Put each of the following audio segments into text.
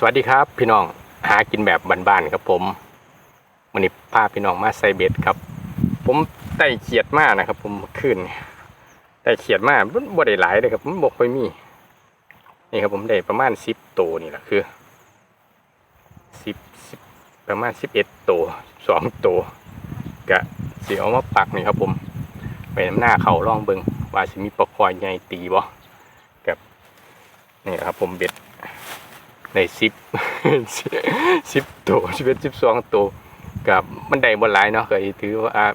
สวัสดีครับพี่น้องหากินแบบบ้านๆครับผมวันนี้พาพี่น้องมาใส่เบ็ดครับ ผมไต่เขียดมากนะครับ ผมขึ้นไต่เขียดมากมันบ่ได้หลายเลยครับมันบ่ค่อยมีนี่ครับผมได้ประมาณสิบตัวนี่แหละคือสิบสิบประมาณสิบเอ็ดตัวสองตัวกะสีเอามาปักนี่ครับผมไปน้ำหน้าเขาล่องเบิงว่าสิมีปลาคอยใหญ่ตีบ่กับนี่ครับผมเบ็ด ในสิบสิบตัวสิบเอ็ดสิบสองตัวกับมันได้บนหลายเนาะก็ถือว่า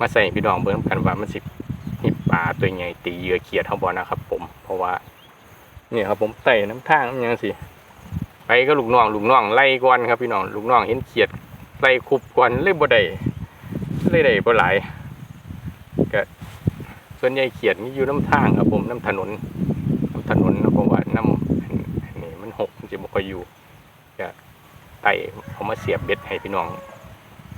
มาใส่พี่น้องเบิ่งกันว่ามันสิมีปลาตัวใหญ่ตีเหยื่อเขียดเท่าบอนะครับผมเพราะว่าเนี่ยครับผมไต่น้ำทางมันยังสิไปก็ลูกน้องลูกน้องไล่ก่อนครับพี่น้องลูกน้องเห็นเขียดไล่คุบก่อนเลยบ่ได้เลยได้บ่หลายก็ส่วนใหญ่เขียดนี่อยู่น้ำทางครับผมน้ำถนนน้ำถนนนะเพ จะบ่ค่อยอยู่จะไต่เอามาเสียบเบ็ดให้พี่น้อง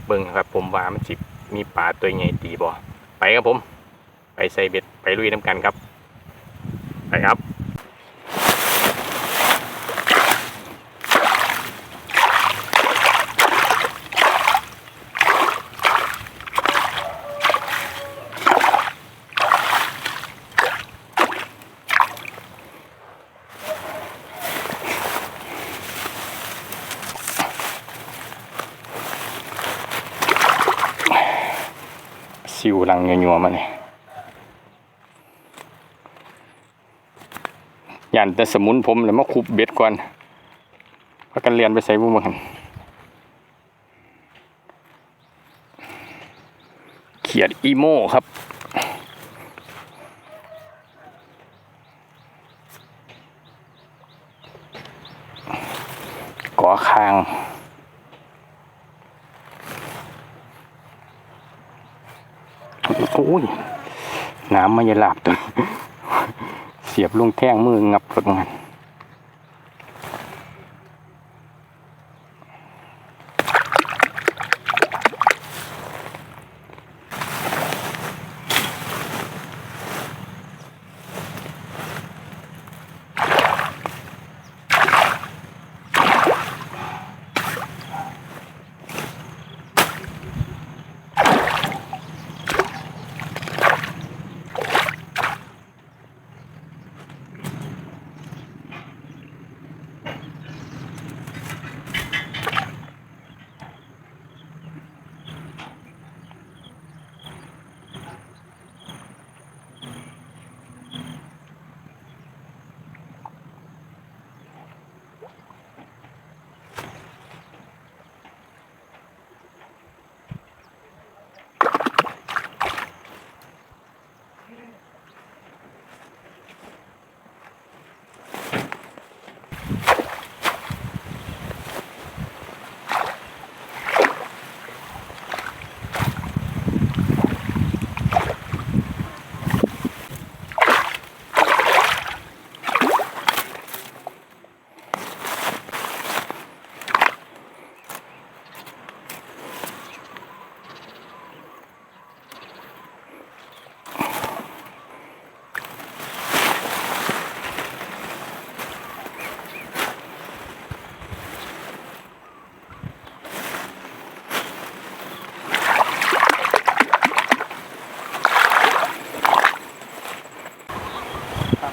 เบิ่งครับ ผมว่ามันสิมีปลาตัวใหญ่ตีบ่ไปครับผม ไปใส่เบ็ดไปลุยน้ำกันครับ ไปครับ หลังยัวๆมาเนี่ยยันแต่สมุนผมเลยมาคุบเบ็ดก่อนพากันเรียนไปใส่บุ้มกันเขียดอีโม่ครับ ก่อคาง โอ้ย น้ำมันจะหลาบตัวเสียบลงแท่งมืองับรถมัน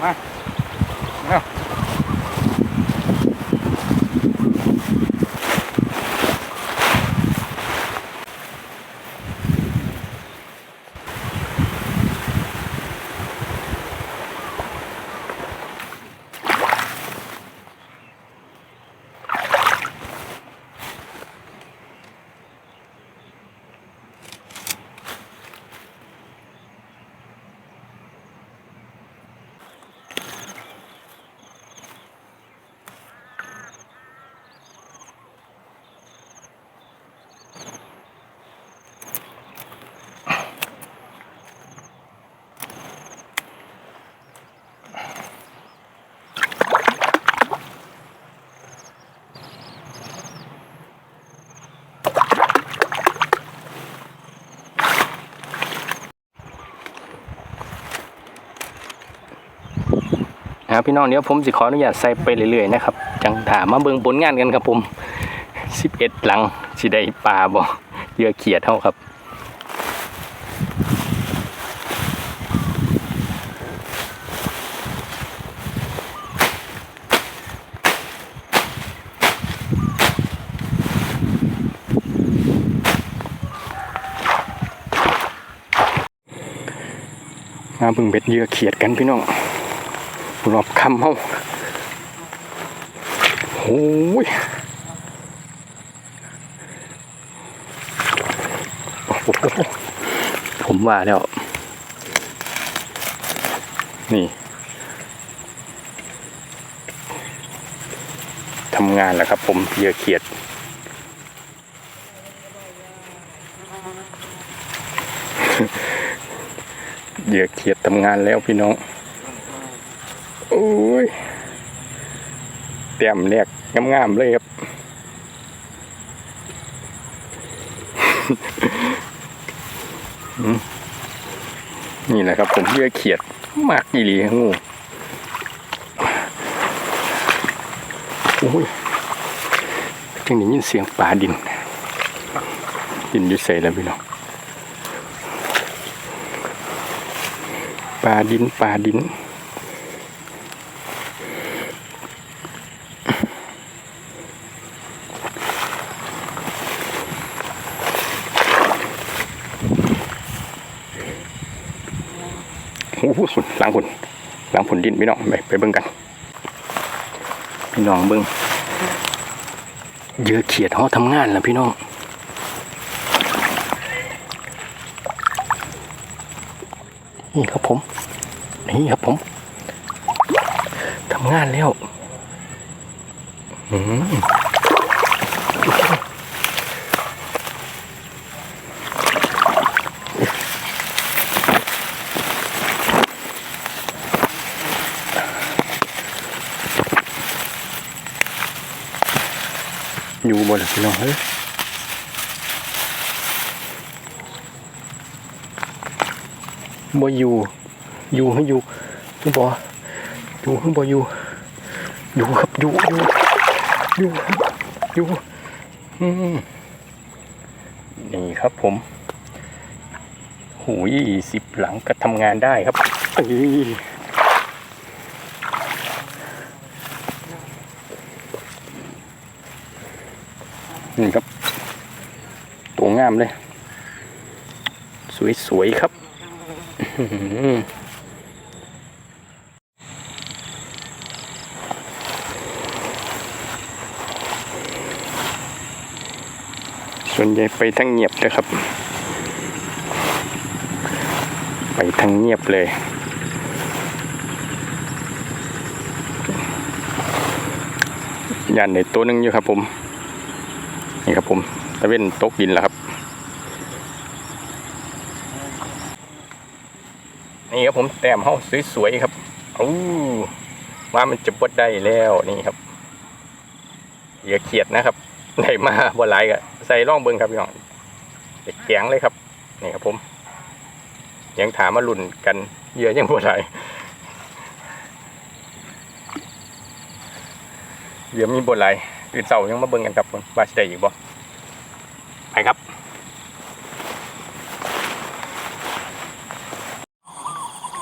มาเร็ับพี่น้องเดี๋ยวผมสิขออนุญาตใส่ไปเรื่อยๆนะครับจังถามมาเบิ่งผลงานกันครับผม11 หลังสิได้ปลาบ่เยื่อเขียดเท่าครับมาเบิ่งเบ็ดเยื่อเขียดกันพี่น้อง รอบคำเฮาโอ้ยโอ้โหผมว่าแล้ว นี่ทำงานแล้วครับผมเหยื่อเขียดเหยื่อเขียดทำงานแล้วพี่น้อง โอ้ย เตรียมแรกงามๆเลยครับ นี่แหละครับ ผมเหยื่อเขียดมากอีหลีงูโอ้ยจึงได้ยินเสียงป่าดิน ดินอยุ่ใส่แล้วพี่น้องปลาดินปลาดิน โอ้สุดล้างผลล้างผลดินพี่น้องไปไปเบิ่งกัน พี่น้องเบิ่งเยื่อเขียดเขาทำงานแล้วพี่น้องนี่ครับผม นี่ครับผมทำงานแล้วอืม อยู่บนพี่น้องเฮ้ยบ่อยู่ อยู่ให้อยู่อยู่บ่อยู่ให้บ่อยู่ อยู่ครับอยู่อยู่อยู่อยู่อืมนี่ครับผมหูยสิบหลังก็ทำงานได้ครับเอ้ย นี่ครับ ตัวงามเลย สวยๆครับส่วนใหญ่ไปทั้งเงียบเลยครับ ไปทั้งเงียบเลยยันในตัวหนึงอยู่ครับผม นี่ครับผมตะเว้นตกดินแล้วครับ นี่ครับผมแต้มเฮาสวยๆครับอู้ว่ามันจะบดได้แล้วนี่ครับอย่าเขียดนะครับได้มาบ่หลายก็ใส่ร่องเบิ่งครับพี่น้องเด็กแกงเลยครับนี่ครับผม ยังถามมาลุ่นกันเยื่อยังบ่หลายเหยื่อมีบ่หลาย อื่นเสาร์ยังมาเบิ่งกันครับผมว่าสิได้อีกบ่ไปครับ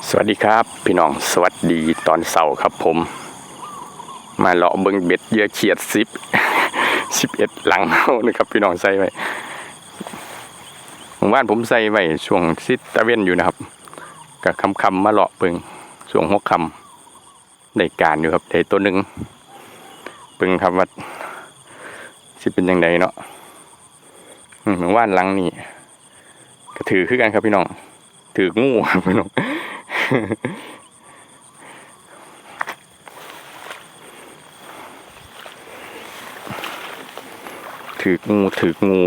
สวัสดีครับ พี่น้องสวัสดีตอนเสาร์ครับผม มาเลาะเบิงเบ็ดเหยื่อเขียดสิบสิบเอ็ดหลังเอานะครับพี่น้องใส่ไว้ผมว่านผมใส่ไว้ช่วงซิตตะเวนอยู่นะครับกับคำคำๆมาเลาะเบิงช่วงหกคำได้การอยู่ครับได้ตัวหนึ่ง เบิงครับว่าสิเป็นยังไงเนาะเหมือนว่านหลังนี่ก็ถือคือกันครับพี่น้อง ถืองูครับพี่น้องถืองูถืองู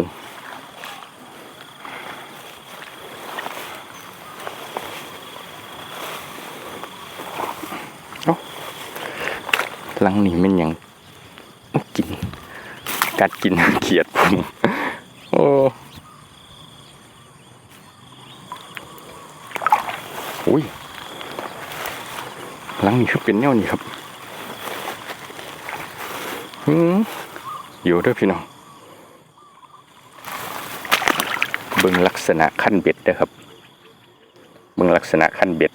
เอ้าหลังนี้มันยัง กัดกินเขียดผมโอ้อุ้ยหลังลังนี่คือเป็นแนวนี้ครับอืมอยู่ด้วยพี่น้องเบิ่งลักษณะขั้นเบ็ดเด้อครับเบิ่งลักษณะขั้นเบ็ด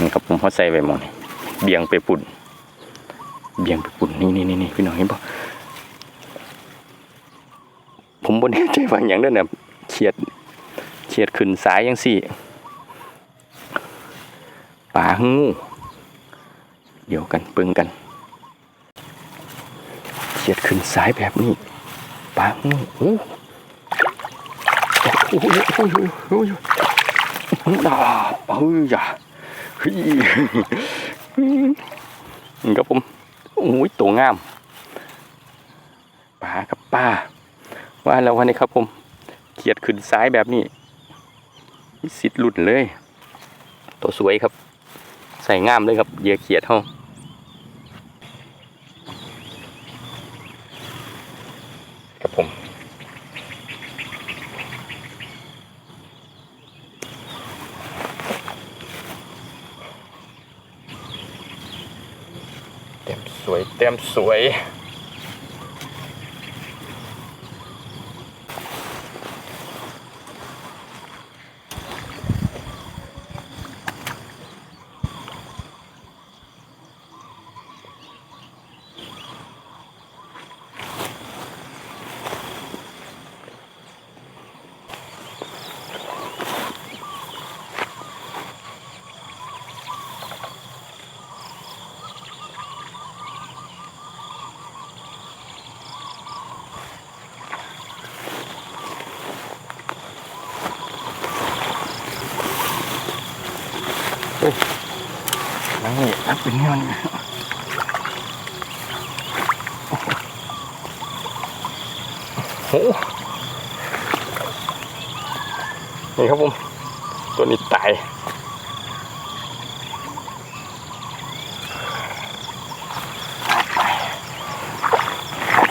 นี่ครับผมเขาใส่ไว้หมองเบี่ยงไปปุ่น เบี่ยงไปปุ่นนี่นี่นี่นี่พี่น้องเห็นปะผมบนใจว่าอย่างนั้นน่ะเขียดเขียดขึ้นสายยังสี่ปลางู เดี๋ยวกันเบิ่งกันเขียดขึ้นสายแบบนี้ปลางูโอ้โอ้โหโอ้โหโอ้โหโอ้โหอ่าเอ้ยอย่าเฮ้ยนี่ครับผม โอ้ยตัวงามป่ากับป่าว่าแล้ววันนี้ครับผมเขียดขึ้นซ้ายแบบนี้สิทธิ์หลุดเลย ตัวสวยครับ ใส่งามเลยครับเหยื่อเขียดเฮาครับผมเต็มส ว นี่นักเป็นเงินโอ้โหนี่ครับผม ตัวนี้ตาย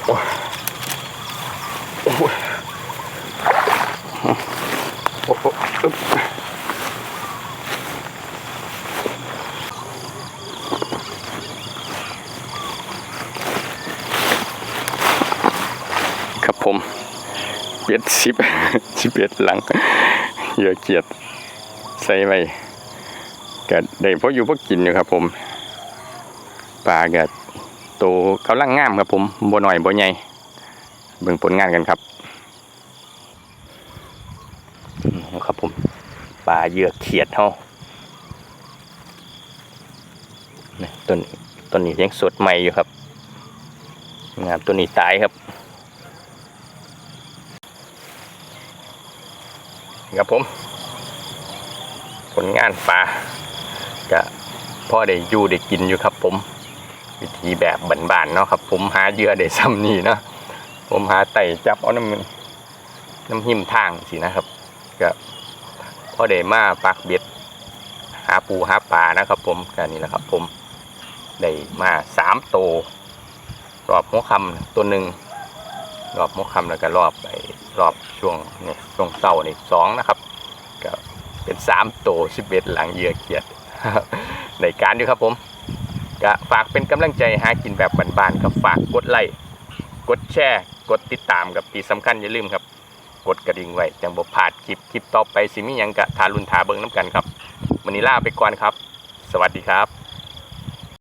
โอ้ยโอ้ยโอ้โหอึ๊บ ครับผมเบ็ดสิบ เล็ดหลังเหยื่อเกียดใส่ไว้ก็ได้พออยู่พอกินอยู่ครับ ผมปลาก็โตกำลังงามครับผมบ่หน่อยบ่ใหญ่เบิ่งผลงานกันครับครับผมปลาเหยื่อเขียดเฮาต้นต้นนี้ยังสดใหม่อยู่ครับงามตัวนี้ตายครับ ครับผม ผลงานปลาก็พ่อได้อยู่ได้กินอยู่ครับ ผม วิธีแบบบ้านๆเนาะครับ ผมหาเหยื่อได้ซ้ำนี่เนาะผมหาไต่จับเอาน้ำน้ำหิมทางสินะครับก็พ่อได้มาปักเบ็ดหาปูหาปลานะครับ ผมก็นี่แหละครับ ผมได้มาสามโตรอบหัวคำตัวหนึ่งรอบมกคำแล้วก็รอบไป รอบช่วงเนี่ยช่วงเสาร์นี่สองนะครับก็เป็นสามโตสิบเอ็ดหลังเหยื่อเขียดในการอยู่ครับผมก็ฝากเป็นกำลังใจหากินแบบบ้านๆกับฝากกดไลค์กดแชร์กดติดตามกับที่สำคัญอย่าลืมครับ กดกระดิ่งไว้จังบ่พลาดคลิปคลิปต่อไปสิมียังกะทารุนทาเบิงน้ำกันครับวันนี้ลาไปก่อนครับ สวัสดีครับ